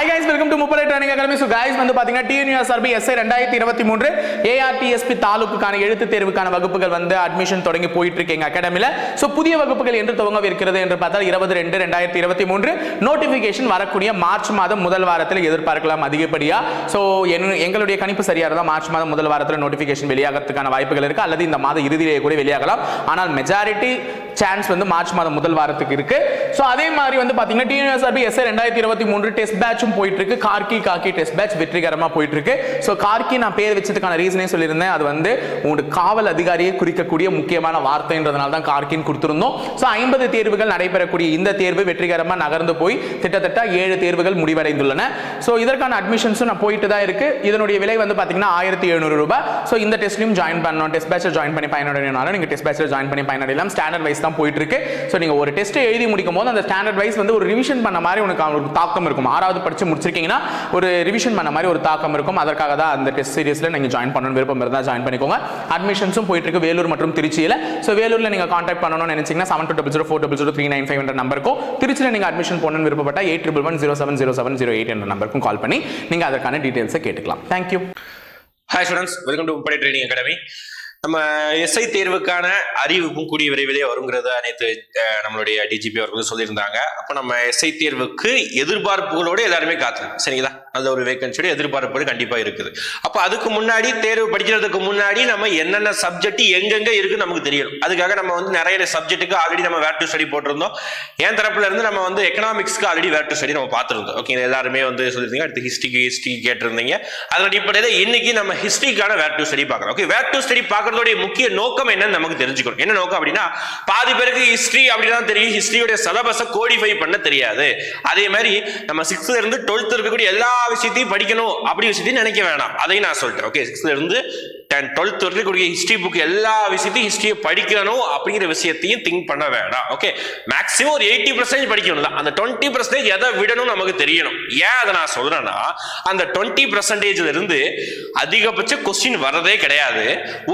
Hi guys welcome to Muppadai training academy so guys வந்து பார்த்தீங்கன்னா TNUSRB SI ரெண்டாயிரத்தி இருபத்தி மூன்று ஏஆர்டிஎஸ்பி தாலுக்குக்கான எழுத்து தேர்வுக்கான வகுப்புகள் வந்து அட்மிஷன் தொடங்கி போயிட்டு இருக்கீங்க அகாடமியில் ஸோ புதிய வகுப்புகள் என்று துவங்கவிருக்கிறது என்று பார்த்தால் இருபது ரெண்டு ரெண்டாயிரத்தி இருபத்தி மூன்று நோட்டிஃபிகேஷன் வரக்கூடிய மார்ச் மாதம் முதல் வாரத்தில் எதிர்பார்க்கலாம் அதிகப்படியாக ஸோ என் எங்களுடைய கணிப்பு சரியாக இருந்தால் மார்ச் மாதம் முதல் வாரத்தில் நோட்டிஃபிகேஷன் வெளியாகிறதுக்கான வாய்ப்புகள் இருக்கு. அல்லது இந்த மாத இறுதியிலேயே கூட வெளியாகலாம். ஆனால் மெஜாரிட்டி சான்ஸ் வந்து மார்ச் மாதம் முதல் வாரத்துக்கு இருக்கு. ஸோ அதே மாதிரி வந்து பார்த்தீங்கன்னா டிஎன்எஸ்ஆர்பி எஸ்ஐ ரெண்டாயிரத்தி இருபத்தி மூன்று டெஸ்ட் பேட்சும் போயிட்டு இருக்கு கார்கி காக்கி டெஸ்ட் பேட்ச் வெற்றிகரமாக போயிட்டு இருக்கு ஸோ கார்கி நான் பேர் வச்சதுக்கான ரீசனே சொல்லியிருந்தேன். அது வந்து உங்களுக்கு காவல் அதிகாரியை குறிக்கக்கூடிய முக்கியமான வார்த்தைன்றதுனால தான் கார்கின்னு கொடுத்துருந்தோம். ஸோ ஐம்பது தேர்வுகள் நடைபெறக்கூடிய இந்த தேர்வு வெற்றிகரமாக நகர்ந்து போய் கிட்டத்தட்ட ஏழு தேர்வுகள் முடிவடைந்துள்ளன. ஸோ இதற்கான அட்மிஷன்ஸும் நான் போயிட்டு தான் இருக்கு. இதனுடைய விலை வந்து பார்த்தீங்கன்னா ஆயிரத்தி எழுநூறு ரூபாய். ஸோ இந்த டெஸ்ட்லையும் ஜாயின் பண்ணணும். டெஸ்ட் பேட்சில் ஜாயின் பண்ணி பயனடைனாலும் நீங்கள் டெஸ்ட் பேட்சில் ஜாயின் பண்ணி பயனடையலாம். ஸ்டாண்டர்ட் வைஸ் தான் போயிட்டு இருக்கு ஸோ நீங்கள் ஒரு டெஸ்ட் எழுதி முடிக்கும் போது அந்த ஸ்டாண்டர்ட் வைஸ் வந்து ஒரு ரிவிஷன் பண்ண மாதிரி உனக்கு ஒரு தாக்கம் இருக்கும். ஆறாவது படிச்சு முடிச்சிருக்கீங்கன்னா ஒரு ரிவிஷன் பண்ண மாதிரி ஒரு தாக்கம் இருக்கும். அதற்காக தான் அந்த டெஸ்ட் சீரியஸில் நீங்கள் ஜாயின் பண்ணணும் விருப்பம் இருந்தால் ஜாயின் பண்ணிக்கோங்க. அட்மிஷன்ஸும் போயிட்டு இருக்கு வேலூர் மற்றும் திருச்சியில். ஸோ வேலூரில் நீங்கள் காண்டாக்ட் பண்ணணும்னு நினைச்சீங்கன்னா seven two double zero four double zero three nine five என்ற நம்பருக்கும் திருச்சியில் நீங்கள் அட்மிஷன் போகணும்னு விருப்பப்பட்ட eight triple one zero seven zero seven zero eight என்ற நம்பருக்கும் கால் பண்ணி நீங்கள் அதற்கான டீட்டெயில்ஸை கேட்டுக்கலாம். Thank you hi students welcome to Muppadai training academy நம்ம எஸ்ஐ தேர்வுக்கான அறிவிப்பும் கூடிய விரைவிலே வருங்கிறத நேற்று நம்மளுடைய டிஜிபி அவர்கள் சொல்லியிருந்தாங்க. அப்போ நம்ம எஸ்ஐ தேர்வுக்கு எதிர்பார்ப்புகளோடு எல்லாருமே காத்துறோம் சரிங்களா? நல்ல ஒரு வேகன்சியோட எதிர்பார்ப்பு கண்டிப்பா இருக்குது. அப்போ அதுக்கு முன்னாடி தேர்வு படிக்கிறதுக்கு முன்னாடி நம்ம என்னென்ன சப்ஜெக்ட் எங்கெங்க இருக்கு நமக்கு தெரியணும். அதுக்காக நம்ம வந்து நிறைய சப்ஜெக்ட்டுக்கு ஆல்ரெடி நம்ம வேர் டு ஸ்டடி போட்டிருந்தோம். என் தரப்புல இருந்து நம்ம வந்து எக்கனாமிக்ஸ்க்கு ஆல்ரெடி வேர் டு ஸ்டடி நம்ம பார்த்துருந்தோம். ஓகே எல்லாருமே வந்து சொல்லியிருந்தீங்க. அடுத்து ஹிஸ்ட்ரிக்கு ஹிஸ்ட்ரி கேட்டிருந்தீங்க. அதன் அடிப்படையில் இன்னைக்கு நம்ம ஹிஸ்ட்ரிக்கான வேர் டு ஸ்டடி பார்க்கலாம் ஓகே வேர் டு ஸ்டடி பார்க்கறதோடைய முக்கிய நோக்கம் என்னன்னு நமக்கு தெரிஞ்சுக்கணும். என்ன நோக்கம் அப்படின்னா பாதி பேருக்கு ஹிஸ்ட்ரி அப்படிதான் தெரியும். ஹிஸ்ட்ரியோட சிலபஸை கோடிஃபை பண்ண தெரியாது. அதே மாதிரி நம்ம சிக்ஸ்த்ல இருந்து டுவெல்த் இருக்கக்கூடிய எல்லா விஷயத்தையும் படிக்கணும் அப்படி விஷயத்தையும் நினைக்க வேணாம். அதையும் நான் சொல்லிட்டேன். ஓகே சிக்ஸ்த்ல இருந்து டென் டுவெல்த் வரைக்கும் கொடுக்க ஹிஸ்ட்ரி புக் எல்லா விஷயத்தையும் ஹிஸ்ட்ரியை படிக்கணும் அப்படிங்கிற விஷயத்தையும் திங்க் பண்ண வேண்டாம் ஓகே மேக்ஸிமம் ஒரு எயிட்டி பர்சன்டேஜ் படிக்கணும் தான் அந்த டுவெண்ட்டி பர்சன்டேஜ் எதை விடணும் நமக்கு தெரியணும். ஏன் அதை நான் சொல்றேன்னா அந்த டுவெண்ட்டி பர்சன்டேஜ்ல இருந்து அதிகபட்ச கொஸ்டின் வரதே கிடையாது.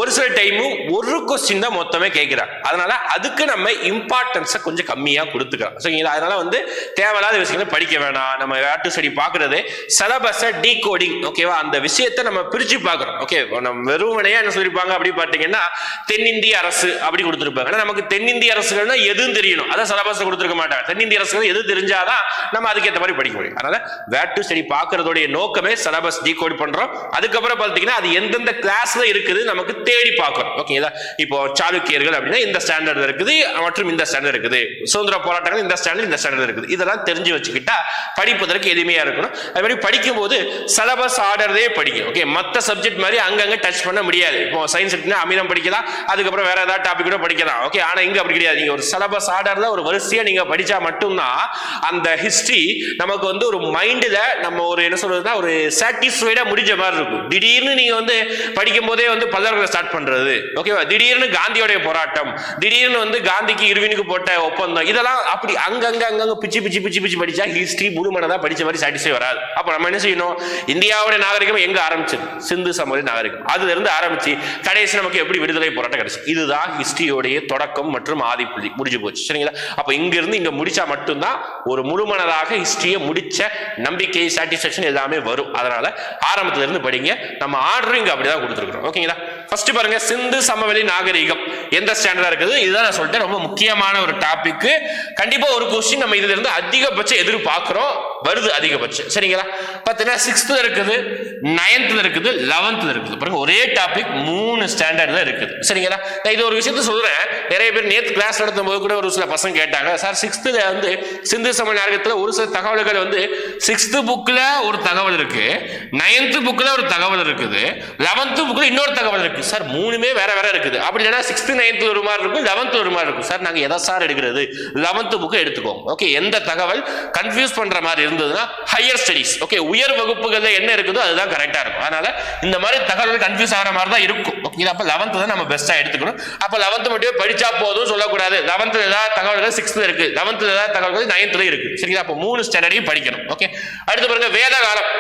ஒரு சில டைமும் ஒரு கொஸ்டின் தான் மொத்தமே கேட்கிறாங்க அதனால அதுக்கு நம்ம இம்பார்ட்டன்ஸை கொஞ்சம் கம்மியாக கொடுத்துக்கலாம். சரிங்களா அதனால வந்து தேவையில்லாத விஷயங்களை படிக்க வேணாம். நம்ம வேட்டு ஸ்டடி பார்க்கறது சிலபஸை டீ கோடிங் ஓகேவா அந்த விஷயத்தை நம்ம பிரிச்சு பார்க்கறோம் ஓகே நம்ம வெறுமனையா என்ன சொல்லியிருப்பாங்க அப்படி பார்த்தீங்கன்னா தென்னிந்திய அரசு அப்படி கொடுத்துருப்பாங்க. ஆனா நமக்கு தென்னிந்திய அரசுகள்னா எதுவும் தெரியணும். அதான் சிலபஸ் கொடுத்துருக்க மாட்டாங்க. தென்னிந்திய அரசுகள் எது தெரிஞ்சாதான் நம்ம அதுக்கேற்ற மாதிரி படிக்க முடியும். அதனால வேட்டு ஸ்டடி பார்க்கறதோடைய நோக்கமே சிலபஸ் டீ கோட் பண்றோம். அதுக்கப்புறம் பார்த்தீங்கன்னா அது எந்தெந்த கிளாஸ்ல இருக்குது நமக்கு தேடி பார்க்கணும். ஓகேங்களா இப்போ சாளுக்கியர்கள் அப்படின்னா இந்த ஸ்டாண்டர்ட் இருக்குது மற்றும் இந்த ஸ்டாண்டர்ட் இருக்குது. சுதந்திர போராட்டங்கள் இந்த ஸ்டாண்டர்ட் இந்த ஸ்டாண்டர்ட் இருக்குது. இதெல்லாம் தெரிஞ்சு வச்சுக்கிட்டா படிப்பதற்கு எளிமையா இருக்கணும். அது மாதிரி படிக்கும்போது சிலபஸ் ஆர்டரே படிக்கும். ஓகே மற்ற சப்ஜெக்ட் மாதிரி அங்கங்கே டச் பண்ண முடியாது. இப்போ சயின்ஸ் எடுத்தீங்கன்னா அமிதம் படிக்கலாம் அதுக்கப்புறம் வேற ஏதாவது டாபிக் கூட படிக்கலாம். ஓகே ஆனால் இங்கே அப்படி கிடையாது. நீங்கள் ஒரு சிலபஸ் ஆர்டரில் ஒரு வரிசையாக நீங்கள் படித்தா மட்டும்தான் அந்த ஹிஸ்ட்ரி நமக்கு வந்து ஒரு மைண்டில் நம்ம ஒரு என்ன சொல்றதுன்னா ஒரு சாட்டிஸ்ஃபைடாக முடிஞ்ச மாதிரி இருக்கும். திடீர்னு நீங்கள் வந்து படிக்கும் போதே வந்து பல்லவர்களை ஸ்டார்ட் பண்ணுறது ஓகேவா திடீர்னு காந்தியோடைய போராட்டம் திடீர்னு வந்து காந்திக்கு இருவினுக்கு போட்ட ஒப்பந்தம் இதெல்லாம் அப்படி அங்கங்கே அங்கங்கே பிச்சு பிச்சு பிச்சு பிச்சு படிச்சா ஹிஸ்ட்ரி முழுமனதா படித்த மாதிரி சாட்டிஸ்ஃபை வராது. அப்போ நம்ம என்ன செய்யணும்? இந்தியாவுடைய நாகரிகம் எங்க ஆரம்பிச்சது? சிந்து சமவெளி நாகரிகம். அதுல இருந்து ஆரம்பிச்சு கடைசி நமக்கு எப்படி விடுதலை போராட்டம் கிடைச்சு? இதுதான் ஹிஸ்டரியோடைய தொடக்கம் மற்றும் ஆதிப்புள்ளி. முடிஞ்சு போச்சு. சரிங்களா? அப்ப இங்க இருந்து இங்க முடிச்சா மட்டும்தான் ஒரு முழுமனதாக ஹிஸ்டரியை முடிச்ச நம்பிக்கை சாட்டிஸ்பேக்ஷன் எல்லாமே வரும். அதனால ஆரம்பத்துல இருந்து படிங்க. நம்ம ஆர்டரும் இங்க அப்படிதான் கொடுத்துருக்குறோம். ஓகேங்களா? ஃபர்ஸ்ட் பாருங்க சிந்து சமவெளி நாகரிகம். எந்த ஸ்டாண்டர்டா இருக்குது? இதுதான் நான் சொல்லிட்டேன் ரொம்ப முக்கியமான ஒரு டாபிக் கண்டிப்பா ஒரு கொஸ்டின் நம்ம இதுல இருந்து அதிகபட்சம் எதிர்பார்க்கிறோம். வருது அதிகபட்சம் சரிங்களா? பார்த்தீங்கன்னா சிக்ஸ்த்ல இருக்குது நைன்த்ல இருக்குது லெவன்த்ல இருக்குது. பாருங்க ஒரே டாபிக் மூணு ஸ்டாண்டர்ட்ல இருக்குது. சரிங்களா? நான் இது ஒரு விஷயத்த சொல்றேன். நிறைய பேர் நேத்து கிளாஸ் நடத்தும் போது கூட ஒரு சில பசங்க கேட்டாங்க சார் சிக்ஸ்த்துல வந்து சிந்து சமய நாகரிகத்துல ஒரு சில தகவல்கள் வந்து சிக்ஸ்த் புக்ல ஒரு தகவல் இருக்கு நைன்த் புக்ல ஒரு தகவல் இருக்குது லெவன்த் புக்ல இன்னொரு தகவல் இருக்கு. சார் மூணுமே வேற வேற இருக்குது. அப்படி இல்லைன்னா சிக்ஸ்த்து நைன்த் ஒரு மாதிரி இருக்கும் லெவன்த்து ஒரு மாதிரி இருக்கும். சார் நாங்கள் எதை சார் எடுக்கிறது? லெவன்த்து புக்கை எடுத்துக்கோங்க ஓகே எந்த தகவல்? கன்ஃபியூஸ் பண்ணுற மாதிரி இருந்ததுன்னா ஹையர் ஸ்டடிஸ் ஓகே உயர் வகுப்புகளில் என்ன இருக்குதோ அதுதான் கரெக்டாக இருக்கும். அதனால் இந்த மாதிரி தகவல் கன்ஃபியூஸ் ஆகிற மாதிரி தான் இருக்கும். ஓகே அப்போ லெவன்த்து தான் நம்ம பெஸ்ட்டாக எடுத்துக்கணும். அப்போ லெவன்த்து மட்டும் படித்தா போதும் சொல்லக்கூடாது. லெவன்த்தில் ஏதாவது தகவல்கள் சிக்ஸ்த்து இருக்குது லெவன்த்தில் ஏதாவது தகவல்கள் நைன்த்தில் இருக்குது சரிங்களா? அப்போ மூணு ஸ்டாண்டர்டையும் படிக்கணும். ஓகே அடுத்து பாருங்கள் வேத காலம்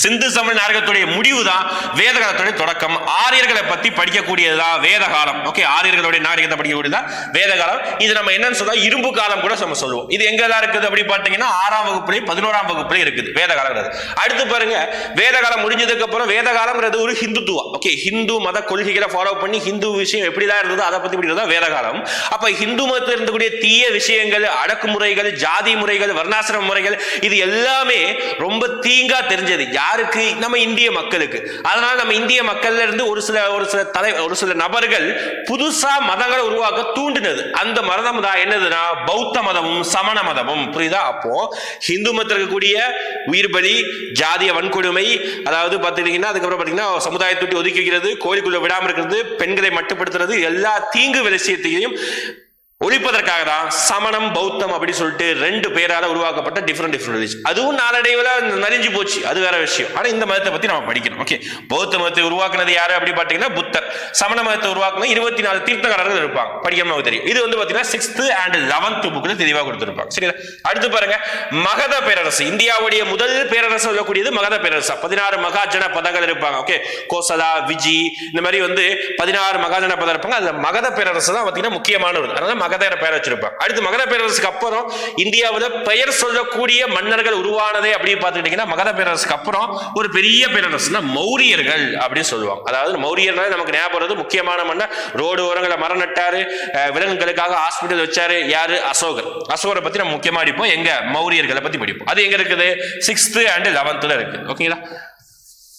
சிந்து சமண நாடகத்துடைய முடிவு தான் வேதகாலத்துடைய தொடக்கம். ஆரியர்களை பத்தி படிக்கக்கூடியதுதான் வேதகாலம். ஓகே ஆரியர்களுடைய நாடகத்தை படிக்கக்கூடியதுதான் வேதகாலம். இது நம்ம என்னன்னு சொல்றோம் இரும்பு காலம் கூட நம்ம சொல்லுவோம். இது எங்கெல்லாம் இருக்குது அப்படி பார்த்தீங்கன்னா ஆறாம் வகுப்புலயும் பதினோராம் வகுப்புலயும் இருக்குது வேதகாலம்ங்கிறது அடுத்து பாருங்க வேதகாலம் முடிஞ்சதுக்கு அப்புறம் வேதகாலம்ங்கிறது ஒரு ஹிந்துத்துவா ஓகே ஹிந்து மத கொள்கைகளை ஃபாலோ பண்ணி ஹிந்து விஷயம் எப்படிதான் இருந்ததோ அதை பத்தி படிக்கிறது வேதகாலம். அப்ப ஹிந்து மதத்தில் இருந்தக்கூடிய தீய விஷயங்கள் அடக்குமுறைகள் ஜாதி முறைகள் வர்ணாசிரம முறைகள் இது எல்லாமே ரொம்ப தீங்கா தெரிஞ்சது. யாருக்கு? நம்ம இந்திய மக்களுக்கு. அதனால நம்ம இந்திய மக்கள்ல இருந்து ஒரு சில ஒரு சில தலை ஒரு சில நபர்கள் புதுசா மதங்களை உருவாக்க தூண்டினது. அந்த மதம் தான் என்னதுன்னா பௌத்த மதமும் சமண மதமும். புரியுதா? அப்போ ஹிந்து மதத்தில் இருக்கக்கூடிய உயிர் பலி ஜாதிய வன்கொடுமை அதாவது பார்த்துக்கிட்டீங்கன்னா அதுக்கப்புறம் பார்த்தீங்கன்னா சமுதாயத்தை ஒதுக்கி வைக்கிறது கோயிலுக்குள்ள விடாமல் இருக்கிறது பெண்களை மட்டுப்படுத்துறது எல்லா தீங்கு விஷயத்தையும் ஒழிப்பதற்காக தான் சமணம் பௌத்தம் அப்படின்னு சொல்லிட்டு ரெண்டு பேரால உருவாக்கப்பட்ட டிஃப்ரெண்ட் டிஃப்ரெண்ட் ரிலிஜன் அதுவும் நாளடைவில் நரிஞ்சு போச்சு. அது வேற விஷயம். ஆனால் இந்த மதத்தை பத்தி நம்ம படிக்கணும். ஓகே பௌத்த மதத்தை உருவாக்குனது யாரு அப்படின்னு பார்த்தீங்கன்னா புத்தர். சமண மதத்தை உருவாக்குனது இருபத்தி நாலு தீர்த்தகாரர்கள் இருப்பாங்க. படிக்கணும் நமக்கு தெரியும். இது வந்து பார்த்தீங்கன்னா சிக்ஸ்த் அண்ட் லெவன்த் புக்கில் தெளிவாக கொடுத்துருப்பாங்க. சரிங்களா? அடுத்து பாருங்க. மகத பேரரசு. இந்தியாவுடைய முதல் பேரரசு சொல்லக்கூடியது மகத பேரரசு. பதினாறு மகாஜன பதங்கள் இருப்பாங்க. ஓகே கோசலா விஜி இந்த மாதிரி வந்து பதினாறு மகாஜன பதம் இருப்பாங்க. அதுல மகத பேரரசு தான் பார்த்தீங்கன்னா முக்கியமானது அதனால மகத பெயர் வச்சிருப்பாங்க அடுத்து மகத பேரரசுக்கு அப்புறம் இந்தியாவில் பெயர் சொல்லக்கூடிய மன்னர்கள் உருவானதே அப்படின்னு பார்த்துக்கிட்டீங்கன்னா மகத பேரரசுக்கு அப்புறம் ஒரு பெரிய பேரரசுனா மௌரியர்கள் அப்படின்னு சொல்லுவாங்க. அதாவது மௌரியர்கள் நமக்கு ஞாபகம் முக்கியமான மன்னர். ரோடு ஓரங்களை மரம் நட்டாரு விலங்குகளுக்காக ஹாஸ்பிட்டல் வச்சாரு யாரு? அசோகர். அசோகரை பத்தி நம்ம முக்கியமா அடிப்போம். எங்க? மௌரியர்களை பத்தி படிப்போம். அது எங்க இருக்குது? சிக்ஸ்த் அண்ட் லெவன்த்ல இருக்கு. ஓகேங்களா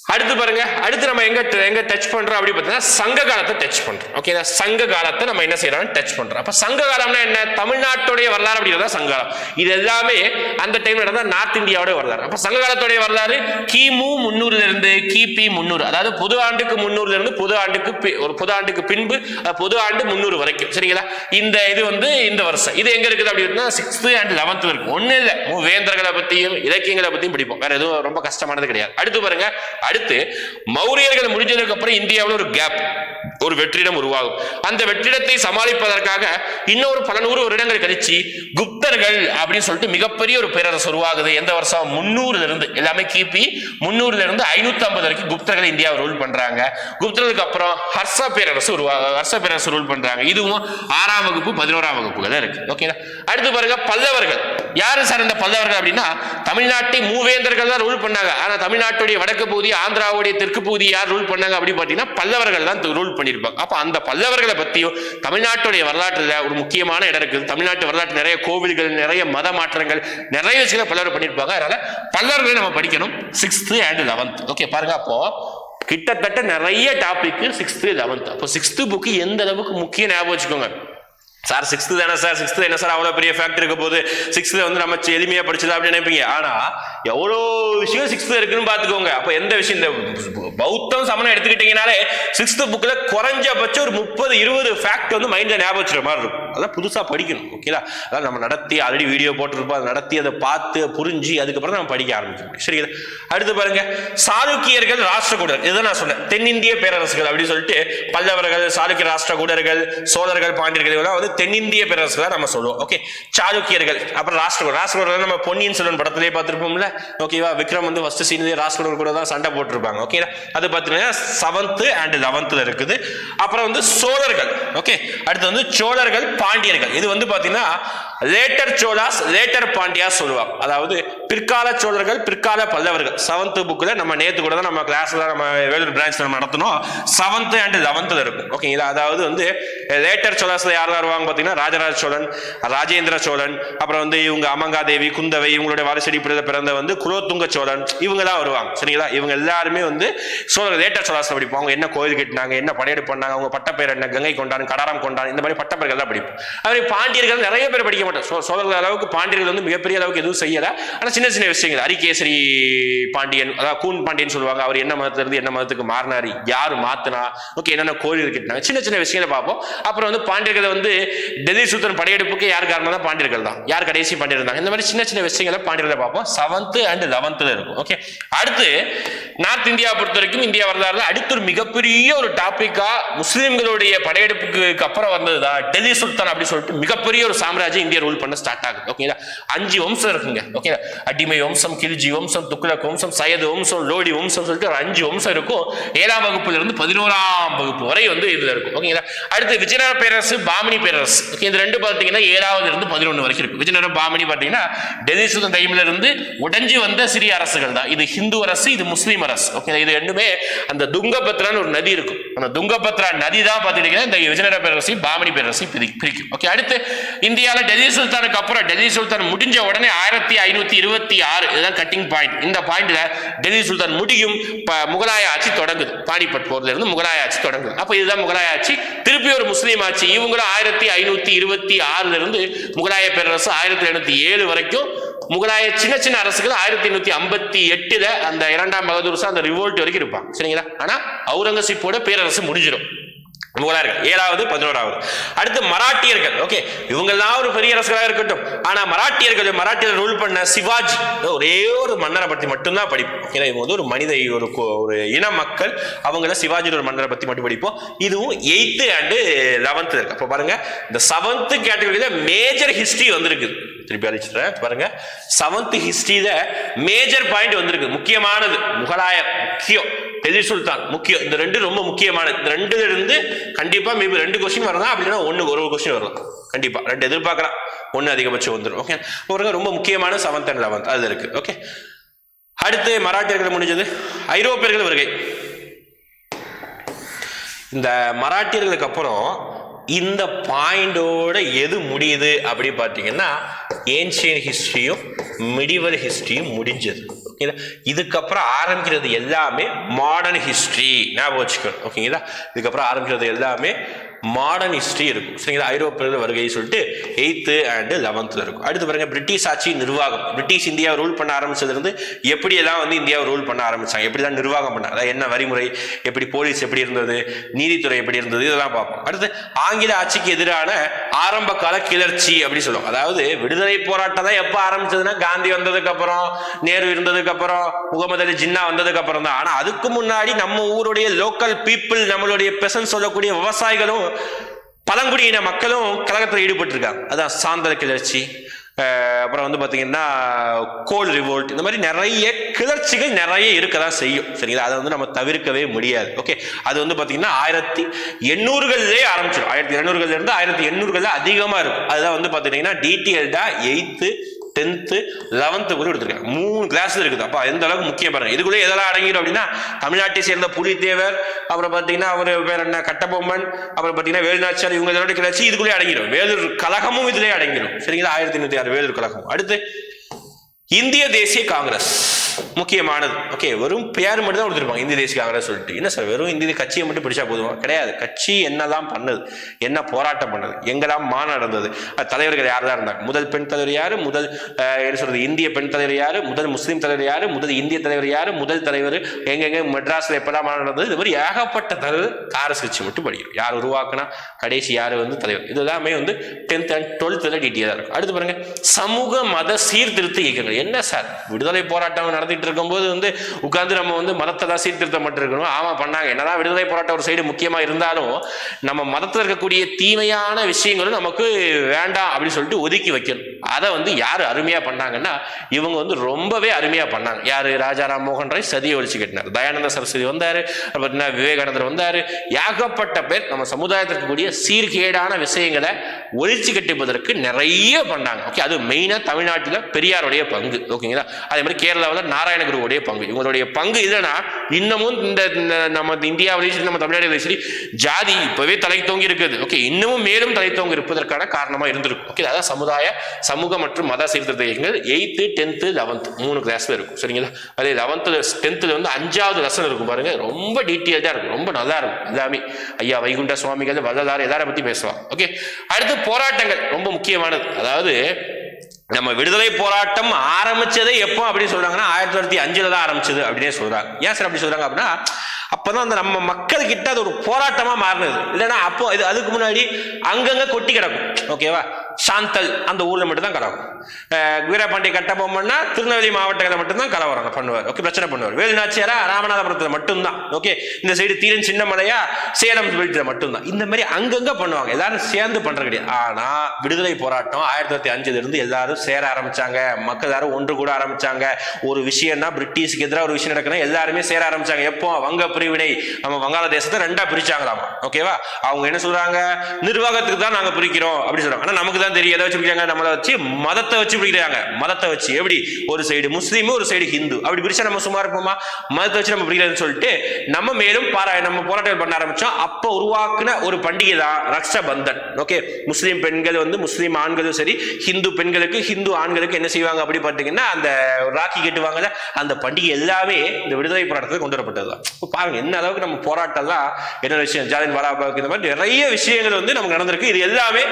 அடுத்து பாருங்க அடுத்து நம்ம எங்க எங்க டச் பண்றோம் அப்படி பார்த்தீங்கன்னா சங்க காலத்தை டச் பண்றோம். ஓகே சங்க காலத்தை நம்ம என்ன செய்யறோம் டச் பண்றோம். அப்ப சங்க காலம்னா என்ன? தமிழ்நாட்டுடைய வரலாறு அப்படிங்கிறது சங்க காலம். இது எல்லாமே அந்த டைம்ல நடந்த நார்த் இந்தியாவோட வரலாறு. அப்ப சங்க காலத்துடைய வரலாறு கிமு முன்னூறுல இருந்து கிபி முன்னூறு. அதாவது பொது ஆண்டுக்கு முன்னூறுல இருந்து பொது ஆண்டுக்கு பி- ஒரு பொது ஆண்டுக்கு பின்பு புது பொது ஆண்டு முன்னூறு வரைக்கும். சரிங்களா? இந்த இது வந்து இந்த வருஷம். இது எங்க இருக்குது அப்படின்னா சிக்ஸ்த் அண்ட் லெவன்த் இருக்கு. ஒண்ணு இல்லை. வேந்தர்களை பத்தியும் இலக்கியங்களை பத்தியும் படிப்போம். வேற எதுவும் ரொம்ப கஷ்டமானது கிடையாது. அடுத்து பாருங்க அடுத்து மௌரியர்கள் முடிஞ்சதுக்கு அப்புறம் இந்தியாவில் ஒரு கேப் ஒரு வெற்றிடம் உருவாகும். அந்த வெற்றிடத்தை சமாளிப்பதற்காக இன்னொரு பல நூறு வருடங்கள் கழிச்சு குப்தர்கள் அப்படின்னு சொல்லிட்டு மிகப்பெரிய ஒரு பேரரசு உருவாகுது. எந்த வருஷம்? முன்னூறுல இருந்து எல்லாமே கிபி முன்னூறுல இருந்து ஐநூத்தி ஐம்பது வரைக்கும் குப்தர்கள் இந்தியாவை ரூல் பண்றாங்க. குப்தர்களுக்கு அப்புறம் ஹர்ஷ பேரரசு உருவாக ஹர்ஷ பேரரசு ரூல் பண்றாங்க. இதுவும் ஆறாம் வகுப்பு பதினோராம் வகுப்புகள் இருக்கு. ஓகேங்களா அடுத்து பாருங்க பல்லவர்கள். யாரு சார் இந்த பல்லவர்கள் அப்படின்னா தமிழ்நாட்டை மூவேந்தர்கள் தான் ரூல் பண்ணாங்க. ஆனா தமிழ்நாட்டுடைய வடக்கு பகுதி ஆந்திராவுடைய தெற்கு பகுதி யார் ரூல் பண்ணாங்க அப்படின்னு பார்த்தீங்கன்னா பல்லவர்கள் தான் ரூல் பண்ணி பண்ணியிருப்பாங்க அப்போ அந்த பல்லவர்களை பற்றியும் தமிழ்நாட்டுடைய வரலாற்றுல ஒரு முக்கியமான இடம் இருக்குது. தமிழ்நாட்டு வரலாற்று நிறைய கோவில்கள் நிறைய மத மாற்றங்கள் நிறைய விஷயங்களை பல்லவர் பண்ணியிருப்பாங்க. அதனால பல்லவர்களை நம்ம படிக்கணும். சிக்ஸ்த்து அண்ட் லெவன்த் ஓகே பாருங்க அப்போ கிட்டத்தட்ட நிறைய டாபிக் சிக்ஸ்த்து லெவன்த் அப்போ சிக்ஸ்த் புக்கு எந்த அளவுக்கு முக்கிய ஞாபகம் வச்சுக்கோங்க. சார் சிக்ஸ்த்து தானே சார்? சிக்ஸ்த்து என்ன சார் அவ்வளோ பெரிய ஃபேக்ட் இருக்க போது சிக்ஸ்த்தில் வந்து நம்ம எளிமையாக படிச்சதா அப்படின்னு நினைப்பீங்க. ஆனால் எவ்வளோ விஷயம் சிக்ஸ்த்தில் இருக்குன்னு பார்த்துக்கோங்க. அப்போ எந்த விஷயம்? இந்த பௌத்தம் சமணம் எடுத்துக்கிட்டீங்கனாலே சிக்ஸ்த்து புக்கில் குறைஞ்சபட்சம் ஒரு முப்பது இருபது ஃபேக்ட் வந்து மைண்டில் ஞாபகம் வச்சுற மாதிரி இருக்கும். அதான் புதுசாக படிக்கணும் ஓகேங்களா அதான் நம்ம நடத்தி ஆல்ரெடி வீடியோ போட்டிருப்போம் அதை நடத்தி அதை பார்த்து புரிஞ்சு அதுக்கப்புறம் நம்ம படிக்க ஆரம்பிக்கணும் சரிங்களா? அடுத்து பாருங்க சாளுக்கியர்கள் ராஷ்டிரகூடர் இதுதான் நான் சொன்னேன். தென்னிந்திய பேரரசுகள் அப்படின்னு சொல்லிட்டு பல்லவர்கள் சாளுக்கிய ராஷ்டிரகூடர்கள் சோழர்கள் பாண்டியர்கள் இதெல்லாம் வந்து தென்னிந்திய பேரரசுகளை நம்ம சொல்லுவோம் ஓகே சாளுக்கியர்கள் அப்புறம் ராஷ்டிரகூடர். ராஷ்டிரகூடர் நம்ம பொன்னியின் செல்வன் படத்திலே பார்த்துருப்போம்ல ஓகேவா விக்ரம் வந்து ஃபர்ஸ்ட் சீன்லேயே ராஷ்டிரகூடர் கூட தான் சண்டை போட்டிருப்பாங்க ஓகே அது பார்த்தீங்கன்னா செவன்த் அண்ட் லெவன்த்தில் இருக்குது. அப்புறம் வந்து சோழர்கள் ஓகே அடுத்து வந்து சோழர்கள் பாண்டியர்கள். இது வந்து பார்த்தீங்கன்னா லேட்டர் சோழாஸ் லேட்டர் பாண்டியாஸ் சொல்லுவாங்க. அதாவது பிற்கால சோழர்கள் பிற்கால பல்லவர்கள். செவன்த் புக்கில் நம்ம நேற்று கூட தான் நம்ம கிளாஸில் நம்ம வேலூர் பிரான்ச்ல நம்ம நடத்தணும் செவன்த் அண்ட் லெவன்த்தில் இருக்கும் ஓகேங்களா அதாவது வந்து லேட்டர் சோழாஸில் யார் யார் வருவாங்க பார்த்தீங்கன்னா ராஜராஜ சோழன் ராஜேந்திர சோழன் அப்புறம் வந்து இவங்க அமங்காதேவி குந்தவை இவங்களுடைய வாரிசடி பிறந்த வந்து குலோத்துங்க சோழன் இவங்க தான் வருவாங்க. சரிங்களா? இவங்க எல்லாருமே வந்து சோழர் லேட்டர் சோழாஸில் படிப்போம். அவங்க என்ன கோயில் கட்டினாங்க என்ன படையெடுப்பு பண்ணாங்க அவங்க பட்டப்பேர் என்ன கங்கை கொண்டான் கடாரம் கொண்டான் இந்த மாதிரி பட்டப்பேர்கள் தான் படிப்போம். அதே பாண்டியர்கள் நிறைய பேர் படிக்க மாட்டோம் சோ- சோழர்கள் அளவுக்கு பாண்டியர்கள் வந்து மிகப்பெரிய அளவுக்கு எதுவும் செய்யலை. ஆனா சின்ன சின்ன விஷயங்கள். அரிகேசரி பாண்டியன் அதாவது கூன் பாண்டியன் சொல்லுவாங்க. அவர் என்ன மதத்துல இருந்து என்ன மதத்துக்கு மாறினாரு யாரு மாத்தினா ஓகே என்னென்ன கோயில் கட்டினாங்க. சின்ன சின்ன விஷயங்களை பார்ப்போம். அப்புறம் வந்து பாண்டியர்களை வந்து டெல்லி சுத்தன் படையெடுப்புக்கு யார் காரணம் தான் பாண்டியர்கள் தான். யார் கடைசி பாண்டியர் இருந்தாங்க. இந்த மாதிரி சின்ன சின்ன விஷயங்களை பாண்டியர்களை பார்ப்போம். செவன்த் அண்ட் லெவன்த்தில் இருக்கும். ஓகே. அடுத்து நார்த் இந்தியா பொறுத்த வரைக்கும் இந்தியா வரலாறுல அடுத்து ஒரு மிகப்பெரிய ஒரு டாபிக்கா முஸ்லிம்களுடைய படையெடுப்புக்கு அப்புறம் வந்ததுதான் டெல்லி சுல்தான். சுல்தான் அப்படி சொல்லிட்டு மிகப்பெரிய ஒரு சாம்ராஜ்யம் இந்தியா ரூல் பண்ண ஸ்டார்ட் ஆகுது. ஓகேங்களா அஞ்சு வம்சம் இருக்குங்க. ஓகே அடிமை வம்சம் கில்ஜி வம்சம் துக்ளக் வம்சம் சையது வம்சம் லோடி வம்சம் சொல்லிட்டு ஒரு அஞ்சு வம்சம் இருக்கும். ஏழாம் வகுப்புல இருந்து பதினோராம் வகுப்பு வரை வந்து இதுல இருக்கும். ஓகேங்களா அடுத்து விஜயநகர பேரரசு பாமினி பேரரசு. ஓகே இந்த ரெண்டு பார்த்தீங்கன்னா ஏழாவது இருந்து பதினொன்று வரைக்கும் இருக்கும் விஜயநகர பாமினி பார்த்தீங்கன்னா டெல்லி சுதந்திர டைம்ல இருந்து உடைஞ்சு வந்த சிறிய அரசுகள் தான். இது ஹிந்து அரசு இது முஸ்லீம் அரசு. ஓகே இது ரெண்டுமே அந்த துங்கபத்ரான்னு ஒரு நதி இருக்கும். அந்த துங்கபத்ரா நதி தான் பார்த்துட்டீங்கன்னா இந்த விஜயநகர பேரரசையும் பாமினி பேரரசையும் பிரி- பிடிக்கும் ஓகே அடுத்து இந்தியாவில் டெல்லி சுல்தானுக்கு அப்புறம் டெல்லி சுல்தான் முடிஞ்ச உடனே ஆயிரத்தி ஐநூத்தி இருபத்தி ஆறு இதுதான் கட்டிங் பாயிண்ட் இந்த பாயிண்ட்ல டெல்லி சுல்தான் முடியும் ப- முகலாய ஆட்சி தொடங்குது. பானிபட் போர்ல இருந்து முகலாய ஆட்சி தொடங்குது. அப்ப இதுதான் முகலாய ஆட்சி. திருப்பி ஒரு முஸ்லீம் ஆட்சி. இவங்களும் ஆயிரத்தி ஐநூத்தி இருபத்தி ஆறுல இருந்து முகலாய பேரரசு ஆயிரத்தி எழுநூத்தி ஏழு வரைக்கும் முகலாய சின்ன சின்ன அரசுகள் ஆயிரத்தி எண்ணூத்தி ஐம்பத்தி எட்டுல அந்த இரண்டாம் பகதூர் ஷா அந்த ரிவோல்ட் வரைக்கும் இருப்பாங்க. சரிங்களா? ஆனா அவுரங்கசீப்போட பேரரசு முடிஞ்சிடும் முகலாயர்கள் ஏழாவது பதினோராவது. அடுத்து மராட்டியர்கள். ஓகே இவங்கெல்லாம் ஒரு பெரிய அரசர்களாக இருக்கட்டும். ஆனா மராட்டியர்கள் மராட்டியர் ரூல் பண்ண சிவாஜி. ஒரே ஒரு மன்னரை பத்தி மட்டும்தான் படிப்போம். ஏன்னா இவங்க வந்து ஒரு மனித ஒரு ஒரு இன மக்கள். அவங்கள சிவாஜி ஒரு மன்னரை பத்தி மட்டும் படிப்போம். இதுவும் எயித்து அண்டு லெவன்த் இருக்கு. அப்போ பாருங்க இந்த செவன்த் கேட்டகரியில மேஜர் ஹிஸ்டரி வந்திருக்கு திருப்பி அழிச்சிடுறேன் பாருங்க. செவன்த் ஹிஸ்டரியில மேஜர் பாயிண்ட் வந்திருக்கு. முக்கியமானது. முகலாயர் முக்கியம். டெல்லி சுல்தான் முக்கியம். இந்த ரெண்டு ரொம்ப முக்கியமானது. இந்த ரெண்டுல இருந்து கண்டிப்பா மேபி ரெண்டு கொஸ்டின் வரலாம். அப்படின்னா ஒன்று ஒரு கொஸ்டின் வரலாம். கண்டிப்பா. ரெண்டு எதிர்பார்க்கலாம். ஒண்ணு அதிகபட்சம் வந்துடும் ஓகே பாருங்க ரொம்ப முக்கியமான செவன்த் அண்ட் லெவன்த் அது இருக்கு. ஓகே அடுத்து மராட்டியர்கள் முடிஞ்சது. ஐரோப்பியர்கள் வருகை. இந்த மராட்டியர்களுக்கு அப்புறம் இந்த பாயிண்டோட எது முடியுது அப்படி பார்த்தீங்கன்னா ஏன்ஷியன் ஹிஸ்ட்ரியும் மிடிவல் ஹிஸ்ட்ரியும் முடிஞ்சது. ஓகேங்களா இதுக்கப்புறம் ஆரம்பிக்கிறது எல்லாமே மாடர்ன் ஹிஸ்ட்ரி ஞாபகம் வச்சுக்கணும். ஓகேங்களா இதுக்கப்புறம் ஆரம்பிக்கிறது எல்லாமே மாடர்ன் ஹிஸ்ட்ரி இருக்கும். சரிங்களா? ஐரோப்பியர்கள் வருகை சொல்லிட்டு எயித்து அண்டு லெவன்த்தில் இருக்கும். அடுத்து பாருங்க பிரிட்டிஷ் ஆட்சி நிர்வாகம். பிரிட்டிஷ் இந்தியாவை ரூல் பண்ண ஆரம்பிச்சதுலேருந்து எப்படி எல்லாம் வந்து இந்தியாவை ரூல் பண்ண ஆரம்பித்தாங்க எப்படி தான் நிர்வாகம் பண்ணாங்க? அதாவது என்ன வரிமுறை? எப்படி போலீஸ் எப்படி இருந்தது? நீதித்துறை எப்படி இருந்தது? இதெல்லாம் பார்ப்போம். அடுத்து ஆங்கில ஆட்சிக்கு எதிரான ஆரம்ப கால கிளர்ச்சி அப்படின்னு சொல்லுவோம் அதாவது விடுதலை போராட்டம் தான் எப்போ ஆரம்பிச்சதுன்னா காந்தி வந்ததுக்கு அப்புறம் நேரு இருந்ததுக்கு அப்புறம் முகமது அலி ஜின்னா வந்ததுக்கு அப்புறம் தான். ஆனால் அதுக்கு முன்னாடி நம்ம ஊருடைய லோக்கல் பீப்புள் நம்மளுடைய பெசன் சொல்லக்கூடிய விவசாயிகளும் பழங்குடியின மக்களும் கழகத்தில் ஈடுபட்டிருக்காங்க. அதான் சாந்தர கிளர்ச்சி. அப்புறம் வந்து பார்த்தீங்கன்னா கோல் ரிவோல்ட் இந்த மாதிரி நிறைய கிளர்ச்சிகள் நிறைய இருக்க தான் செய்யும். சரிங்களா? அதை வந்து நம்ம தவிர்க்கவே முடியாது. ஓகே அது வந்து பார்த்தீங்கன்னா ஆயிரத்தி எண்ணூறுகள்லேயே ஆரம்பிச்சிடும். ஆயிரத்தி எண்ணூறுகள்ல ஆயிரத்தி எண்ணூறுகளில் அதிகமாக இருக்கும். அதுதான் வந்து பார்த்தீங்கன்னா டீட்டெயில்டாக எயித்து டென்த்து லெவன்த்து கூட எடுத்திருக்காங்க. மூணு கிளாஸில் இருக்குது. அப்போ எந்த அளவுக்கு முக்கியம் பாருங்க. இதுக்குள்ளே எதெல்லாம் அடங்கிடும் அப்படின்னா தமிழ்நாட்டை சேர்ந்த புலித்தேவர் அப்புறம் பார்த்தீங்கன்னா அவர் பேர் என்ன? கட்டபொம்மன் அப்புறம் பார்த்தீங்கன்னா வேலுநாச்சியார் இவங்க இதோட கிளர்ச்சி இதுக்குள்ளே அடங்கிடும். வேலூர் கழகமும் இதுலேயே அடங்கிடும். சரிங்களா? ஆயிரத்தி ஐநூற்றி ஆறு வேலூர் கழகம். அடுத்து இந்திய தேசிய காங்கிரஸ். முக்கியமானது. ஓகே வெறும் பேர் மட்டும் தான் கொடுத்துருப்பாங்க இந்திய தேசிய காங்கிரஸ் சொல்லிட்டு. என்ன சார் வெறும் இந்திய கட்சியை மட்டும் பிடிச்சா போதுமா? கிடையாது. கட்சி என்னதான் பண்ணுது? என்ன போராட்டம் பண்ணுது? எங்கெல்லாம் மாநாடு நடந்தது? தலைவர்கள் யார் தான் இருந்தாங்க? முதல் பெண் தலைவர் யாரு? முதல் என்ன சொல்றது இந்திய பெண் தலைவர் யாரு? முதல் முஸ்லீம் தலைவர் யாரு? முதல் இந்திய தலைவர் யாரு? முதல் தலைவர் எங்கெங்க மெட்ராஸ்ல எப்பெல்லாம் மாநாடு நடந்தது? இது மாதிரி ஏகப்பட்ட தலைவர் காங்கிரஸ் கட்சி மட்டும் படிக்கிறோம் யார் உருவாக்குனா? கடைசி யார் வந்து தலைவர்? இது எல்லாமே வந்து டென்த் அண்ட் டுவெல்த்தில் டீட்டெயிலாக இருக்கும். அடுத்து பாருங்க சமூக மத சீர்திருத்த இயக்கங்கள். என்ன சார்? விடுதலை போராட்டம் நடத்திட்டு இருக்கும்போது வந்து உட்காந்து நம்ம வந்து மதத்தை தான் சீர்திருத்தம் பண்ணிட்டு இருக்கணும் ஆமா பண்ணாங்க. என்னதான் விடுதலை போராட்டம் ஒரு சைடு முக்கியமா இருந்தாலும் நம்ம மதத்தில் இருக்கக்கூடிய தீமையான விஷயங்களும் நமக்கு வேண்டாம் அப்படின்னு சொல்லிட்டு ஒதுக்கி வைக்கணும். அதை வந்து யார் அருமையா பண்ணாங்கன்னா இவங்க வந்து ரொம்பவே அருமையா பண்ணாங்க. யார்? ராஜாராம் மோகன் ராய் சதியை ஒழிச்சு கட்டினார். தயானந்த சரஸ்வதி வந்தார். அப்புறம் பார்த்தீங்கன்னா விவேகானந்தர் வந்தார். ஏகப்பட்ட பேர் நம்ம சமுதாயத்தில் இருக்கக்கூடிய சீர்கேடான விஷயங்களை ஒழிச்சு கட்டிப்பதற்கு நிறைய பண்ணாங்க ஓகே அது மெயினாக தமிழ்நாட்டில் பெரியாருடைய பங்கு. ஓகேங்களா அதே மாதிரி கேரளாவில் நாராயணகுருவுடைய பங்கு. இவங்களுடைய பங்கு இல்லைன்னா இன்னமும் இந்த இந்த நம்ம இந்தியாவிலேயும் சரி நம்ம தமிழ்நாட்டிலையும் சரி ஜாதி இப்பவே தலை தோங்கி இருக்குது. ஓகே இன்னமும் மேலும் தலை தோங்கி இருப்பதற்கான காரணமா இருந்திருக்கும். ஓகே அதாவது சமுதாய சமூக மற்றும் மத சீர்திருத்த இயக்கங்கள் எயித்து டென்த்து லெவன்த் மூணு கிளாஸ்ல இருக்கும். சரிங்களா? அதே லெவன்த்தில் டென்த்தில் வந்து அஞ்சாவது லெசன் இருக்கும் பாருங்க. ரொம்ப டீட்டெயில்டாக இருக்கும். ரொம்ப நல்லா இருக்கும். எல்லாமே. ஐயா வைகுண்ட சுவாமிகள் வள்ளலார் எல்லாரை பத்தி பேசுவாங்க ஓகே அடுத்து போராட்டங்கள். ரொம்ப முக்கியமானது. அதாவது நம்ம விடுதலை போராட்டம் ஆரம்பிச்சதே எப்போ அப்படின்னு சொல்றாங்கன்னா ஆயிரத்தி தொள்ளாயிரத்தி அஞ்சுல தான் ஆரம்பிச்சது அப்படின்னே சொல்றாங்க. ஏன் சார் அப்படி சொல்றாங்க அப்படின்னா அப்பதான் அந்த நம்ம மக்கள் கிட்ட அது ஒரு போராட்டமா மாறினது. இல்லைன்னா அப்போ இது அதுக்கு முன்னாடி அங்கங்க கொட்டி கிடக்கும். ஓகேவா? சாந்தல் அந்த ஊர்ல மட்டும் தான் கிடக்கும். பாண்டி கட்டபொம்மன்னா திருநெல்வேலி மாவட்டத்தில் மட்டும்தான் கலவரம் பண்ணுவார். ஓகே பிரச்சனை பண்ணுவார். வேலுநாச்சியாரா ராமநாதபுரத்தில் மட்டும்தான். ஓகே இந்த சைடு தீரன் சின்னமலையா சேலம் வீட்டில் மட்டும்தான். இந்த மாதிரி அங்கங்க பண்ணுவாங்க. எல்லாரும் சேர்ந்து பண்றது கிடையாது. ஆனால் விடுதலை போராட்டம் ஆயிரத்தி தொள்ளாயிரத்தி அஞ்சுல இருந்து எல்லாரும் சேர ஆரம்பிச்சாங்க. மக்கள் எல்லாரும் ஒன்று கூட ஆரம்பிச்சாங்க. ஒரு விஷயம்னா பிரிட்டிஷ்க்கு எதிராக ஒரு விஷயம் நடக்கணும் எல்லாருமே சேர ஆரம்பிச்சாங்க. எப்போ? வங்க பிரிவினை. நம்ம வங்காளதேசத்தை ரெண்டா பிரிச்சாங்களாமா? ஓகேவா அவங்க என்ன சொல்றாங்க? நிர்வாகத்துக்கு தான் நாங்க பிரிக்கிறோம். அப்படின்னு சொல்றாங்க. ஆனால் நமக்கு தான் தெரியும். எதை வச்சு பிரிக்கிறாங்க? நம்மளை வச்சு மதத்தை மதத்தை வச்சு பிடிக்கிறாங்க மதத்தை வச்சு. எப்படி? ஒரு சைடு முஸ்லீம் ஒரு சைடு ஹிந்து. அப்படி பிரிச்சா நம்ம சும்மா இருப்போமா? மதத்தை வச்சு நம்ம பிடிக்கலன்னு சொல்லிட்டு நம்ம மேலும் பாரா நம்ம போராட்டம் பண்ண ஆரம்பிச்சோம். அப்போ உருவாக்குன ஒரு பண்டிகை தான் ரக்ஷபந்தன். ஓகே முஸ்லீம் பெண்கள் வந்து முஸ்லீம் ஆண்களும் சரி ஹிந்து பெண்களுக்கு ஹிந்து ஆண்களுக்கு என்ன செய்வாங்க அப்படி பார்த்தீங்கன்னா அந்த ராக்கி கட்டுவாங்கல்ல அந்த பண்டிகை எல்லாமே இந்த விடுதலை போராட்டத்தில் கொண்டு வரப்பட்டது தான். பாருங்க என்ன அளவுக்கு நம்ம போராட்டம்லாம் என்ன விஷயம்? ஜாலின் வாலாபாக் இந்த மாதிரி நிறைய விஷயங்கள் வந்து நமக்கு நடந்திருக்கு. இது எல்லாமே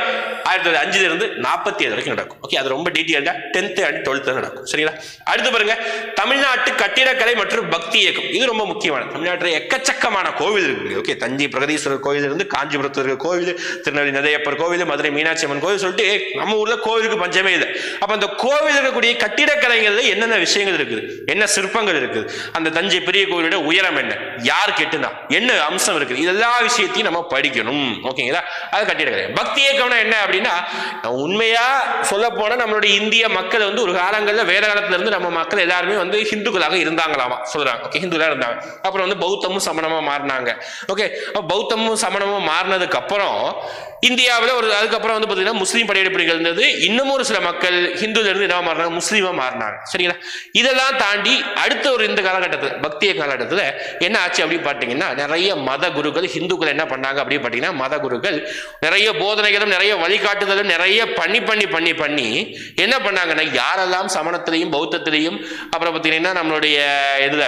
ஆயிரத்தி தொள்ளாயிரத்தி அஞ்சுல இருந்து நாற்பத்தி ஏழு வரைக்கும் நடக்கும். ஓகே அது ரொம்ப டீட்டெயில்டா டென்த்து அண்ட் டுவெல்த்து நடக்கும். சரிங்களா? அடுத்து பாருங்க தமிழ்நாட்டு கட்டிடக்கலை மற்றும் பக்தி இயக்கம். இது ரொம்ப முக்கியமான தமிழ்நாட்டில் எக்கச்சக்கமான கோவில் இருக்குது ஓகே தஞ்சை பிரகதீஸ்வரர் கோவில் இருந்து காஞ்சிபுரத்தில் இருக்கிற கோவில் திருநெல்வேலி நதையப்பர் கோவில் மதுரை மீனாட்சி அம்மன் கோவில் சொல்லிட்டு நம்ம ஊரில் கோவிலுக்கு பஞ்சமே இல்லை. அப்போ அந்த கோவில் இருக்கக்கூடிய கட்டிடக்கலைகள்ல என்னென்ன விஷயங்கள் இருக்குது? என்ன சிற்பங்கள் இருக்குது? அந்த தஞ்சை பெரிய கோவிலோட உயரம் என்ன? யார் கெட்டுனா? என்ன அம்சம் இருக்குது? இது எல்லா விஷயத்தையும் நம்ம படிக்கணும். ஓகேங்களா? அது கட்டிடக்கலை. பக்தி இயக்கம்னா என்ன அப்படின்னா உண்மையாக சொல்ல போனா நம்மளுடைய இந்திய மக்கள் வந்து ஒரு காலங்களில் வேத காலத்துல இருந்து நம்ம மக்கள் எல்லாருமே வந்து ஹிந்துக்களாக இருந்தாங்களாமா? சொல்றாங்க. ஓகே ஹிந்துக்களாக இருந்தாங்க. அப்புறம் வந்து பௌத்தமும் சமணமா மாறினாங்க. ஓகே பௌத்தமும் சமணமும் மாறினதுக்கு அப்புறம் இந்தியாவில் ஒரு அதுக்கப்புறம் வந்து பார்த்தீங்கன்னா முஸ்லீம் படையெடுப்பு நிகழ்ந்தது இன்னமும் ஒரு சில மக்கள் ஹிந்துல இருந்து என்ன மாறினாங்க? முஸ்லீமா மாறினாங்க. சரிங்களா? இதெல்லாம் தாண்டி அடுத்த ஒரு இந்த காலகட்டத்தில் பக்திய காலகட்டத்தில் என்ன ஆச்சு அப்படின்னு பார்த்தீங்கன்னா நிறைய மத குருக்கள் ஹிந்துக்கள் என்ன பண்ணாங்க அப்படின்னு பார்த்தீங்கன்னா மத குருக்கள் நிறைய போதனைகளும் நிறைய வழிகாட்டுதலும் நிறைய பண்ணி பண்ணி பண்ணி பண்ணி என்ன பண்ணாங்கன்னா யாரெல்லாம் சமணத்திலையும் பௌத்தத்திலையும் அப்புறம் பார்த்தீங்கன்னா நம்மளுடைய இதுல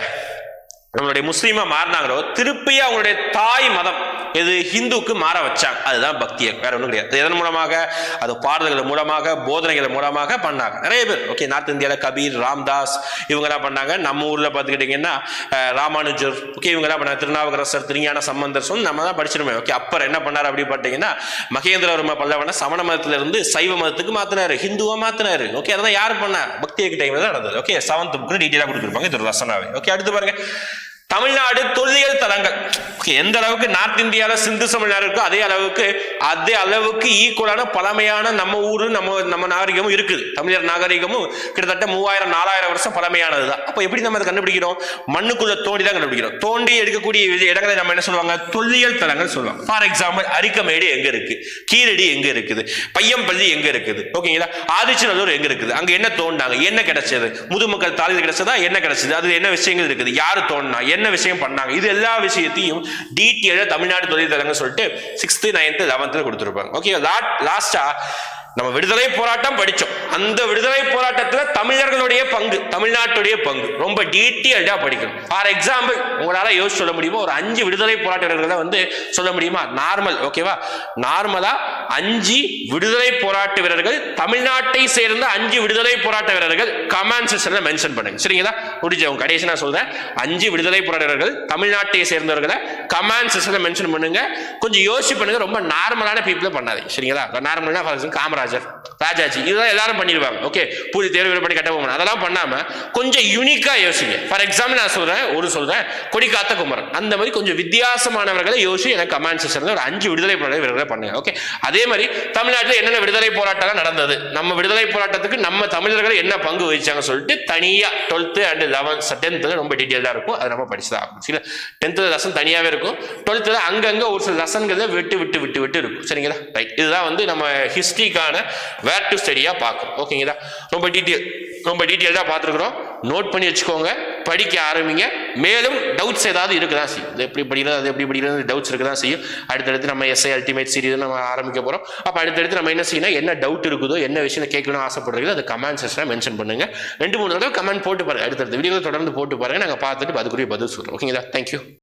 நம்மளுடைய முஸ்லீமாக மாறினாங்களோ திருப்பி அவங்களுடைய தாய் மதம். எது ஹிந்துக்கு மாற வச்சாங்க. அதுதான் பக்தி இயக்கம். வேற ஒன்றும் கிடையாது. இதன் மூலமாக? அது பாடல்கள் மூலமாக போதனைகள் மூலமாக பண்ணாங்க. நிறைய பேர். ஓகே நார்த் இந்தியாவில் கபீர் ராம்தாஸ் இவங்கெல்லாம் பண்ணாங்க. நம்ம ஊரில் பார்த்துக்கிட்டிங்கன்னா ராமானுஜர் ஓகே இவங்கெல்லாம் பண்ணாங்க. திருநாவுக்கரசர் திருஞான சம்பந்தர் சொன்ன நம்ம தான் படிச்சிருமே ஓகே அப்பர் என்ன பண்ணார் அப்படி பார்த்தீங்கன்னா மகேந்திரவர்ம பல்லவனை சமண மதத்திலிருந்து சைவ மதத்துக்கு மாத்தினாரு. ஹிந்துவா மாத்தினாரு. ஓகே அதான் யார் பண்ணா பக்தி இயக்க டைம்ல தான் நடந்தது. ஓகே செவன்த் புக்கு டீட்டெயிலாக கொடுத்துருப்பாங்க. இது ஒரு ரசனாவே. ஓகே அடுத்து பாருங்க. தமிழ்நாடு தொல்லியல் தலங்கள் எந்த அளவுக்கு நார்த் இந்தியாவில் சிந்து சமழ்நாடு இருக்கோ அதே அளவுக்கு அதே அளவுக்கு ஈக்குவலான பழமையான நம்ம ஊரு நம்ம நம்ம நாகரிகமும் இருக்குது. தமிழர் நாகரிகமும் கிட்டத்தட்ட மூவாயிரம் நாலாயிரம் வருஷம் பழமையானது தான் அப்போ எப்படி நம்ம அதை கண்டுபிடிக்கிறோம்? மண்ணுக்குள்ள தோண்டி தான் கண்டுபிடிக்கிறோம். தோண்டி எடுக்கக்கூடிய இடங்களை நம்ம என்ன சொல்லுவாங்க? தொல்லியல் தலங்கள் சொல்லுவாங்க. ஃபார் எக்ஸாம்பிள் அரிக்கமேடு எங்க இருக்கு? கீழடி எங்க இருக்குது? பையம்பள்ளி எங்க இருக்குது? ஓகேங்களா? ஆதிச்சநல்லூர் எங்க இருக்குது? அங்க என்ன தோண்டாங்க என்ன கிடைச்சது? முதுமக்கள் தாளில் கிடைச்சதா? என்ன கிடைச்சது? அது என்ன விஷயங்கள் இருக்குது? யாரு தோண்டினா? என்ன விஷயம் பண்ணாங்க? இது எல்லா விஷயத்தையும் டீட்டெயிலாக தமிழ்நாடு தொழில் சொல்லிட்டு சிக்ஸ்த்து நைன்த்து லெவன்த்தில் கொடுத்துருப்பாங்க. ஓகே லாஸ்டா நம்ம விடுதலை போராட்டம் படித்தோம் அந்த விடுதலை போராட்டத்தில் தமிழர்களுடைய பங்கு தமிழ்நாட்டுடைய பங்கு. ரொம்ப டீட்டெயில்டாக படிக்கணும். ஃபார் எக்ஸாம்பிள் உங்களால் யோசிச்சு சொல்ல முடியுமா? ஒரு அஞ்சு விடுதலை போராட்ட வீரர்களை வந்து சொல்ல முடியுமா? நார்மல் ஓகேவா நார்மலாக அஞ்சு விடுதலை போராட்ட வீரர்கள் தமிழ்நாட்டை சேர்ந்த அஞ்சு விடுதலை போராட்ட வீரர்கள் கமெண்ட் செக்ஷன்ல மென்ஷன் பண்ணுங்க. சரிங்களா? முடிஞ்சவங்க கடைசி நான் சொல்றேன். அஞ்சு விடுதலை போராட்ட வீரர்கள் தமிழ்நாட்டை சேர்ந்தவர்களை கமெண்ட் செக்ஷன்ல மென்ஷன் பண்ணுங்க. கொஞ்சம் யோசிச்சு பண்ணுங்க. ரொம்ப நார்மலான பீப்புளை பண்ணாதீங்க. சரிங்களா? நார்மலான காமராஜர். ராஜாஜி. இதெல்லாம் எல்லாரும் பண்ணிடுவாங்க ஓகே பூரி தேர்வு பண்ணி கட்ட போகணும் அதெல்லாம் பண்ணாமல் கொஞ்சம் யூனிக்காக யோசிங்க. ஃபார் எக்ஸாம்பிள் நான் சொல்கிறேன் ஒரு சொல்கிறேன் கொடிக்காத்த குமரன். அந்த மாதிரி கொஞ்சம் வித்தியாசமானவர்களை யோசிச்சு எனக்கு கமெண்ட் செக்ஷன்ல ஒரு அஞ்சு விடுதலை போராட்ட வீரர்களை பண்ணுங்க. ஓகே அதே மாதிரி தமிழ்நாட்டில் என்னென்ன விடுதலை போராட்டம் நடந்தது? நம்ம விடுதலை போராட்டத்துக்கு நம்ம தமிழர்கள் என்ன பங்கு வகிச்சாங்க சொல்லிட்டு தனியாக டுவெல்த்து அண்ட் லெவன்த் டென்த்தில் ரொம்ப டீட்டெயிலாக இருக்கும். அதை நம்ம படிச்சு தான் ஆகணும். சரிங்களா? டென்த்து லெசன் தனியாகவே இருக்கும். டுவெல்த்தில் அங்கங்கே ஒரு சில லெசன்களை விட்டு விட்டு விட்டு விட்டு இருக்கும். சரிங்களா? ரைட் இதுதான் வந்து நம்ம ஹிஸ்ட்ரிக்கான வேர் டு ஸ்டடியாக பார்க்கணும். ஓகேங்களா ரொம்ப டீட்டெயில் ரொம்ப டீட்டெயில்டாக பார்த்துருக்குறோம். நோட் பண்ணி வச்சுக்கோங்க. படிக்க ஆரம்பிங்க. மேலும் டவுட்ஸ் ஏதாவது இருக்க தான் செய்யும். இது எப்படி படிக்கிறது அது எப்படி படிக்கிறது டவுட்ஸ் இருக்க தான் செய்யும். அடுத்தடுத்து நம்ம எஸ்ஐ அல்டிமேட் சீரியல் நம்ம ஆரம்பிக்க போகிறோம் அப்போ அடுத்தடுத்து நம்ம என்ன செய்யணும்? என்ன டவுட் இருக்குதோ என்ன விஷயம் கேட்கணும் ஆசைப்படுறீங்களோ அது கமெண்ட் செக்ஷனாக மென்ஷன் பண்ணுங்க. ரெண்டு மூணு தடவை கமெண்ட் போட்டு பாருங்க. அடுத்தடுத்த வீடியோ தொடர்ந்து போட்டு பாருங்க. நாங்கள் பார்த்துட்டு அதுக்குரிய பதில் சொல்கிறோம் ஓகேங்களா தேங்க்யூ